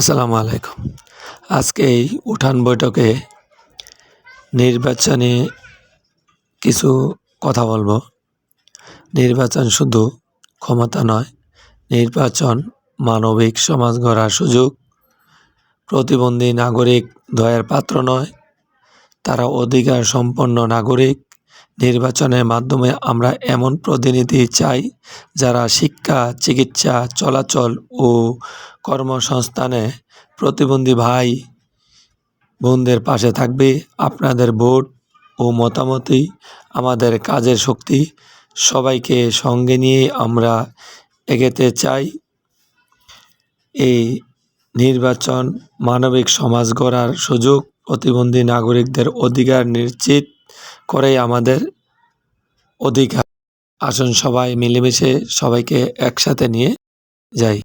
আসসালামু আলাইকুম। আজকে এই উঠান বৈঠকে নির্বাচনে কিছু কথা বলব। নির্বাচন শুধু ক্ষমতা নয়, নির্বাচন মানবিক সমাজ গড়ার সুযোগ। প্রতিবন্ধী নাগরিক দয়ার পাত্র নয়, তারা অধিকার সম্পন্ন নাগরিক। নির্বাচনের মাধ্যমে আমরা এমন প্রতিনিধি চাই যারা শিক্ষা, চিকিৎসা, চলাচল ও কর্মসংস্থানে প্রতিবন্ধী ভাই বোনদের পাশে থাকবে। আপনাদের ভোট ও মতামতই আমাদের কাজের শক্তি। সবাইকে সঙ্গে নিয়ে আমরা এগোতে চাই। এই নির্বাচন মানবিক সমাজ গড়ার সুযোগ প্রতিবন্ধী নাগরিকদের অধিকার নিশ্চিত করেই আমাদের অধিকার। আসুন সবাই মিলেমিশে সবাইকে একসাথে নিয়ে যাই।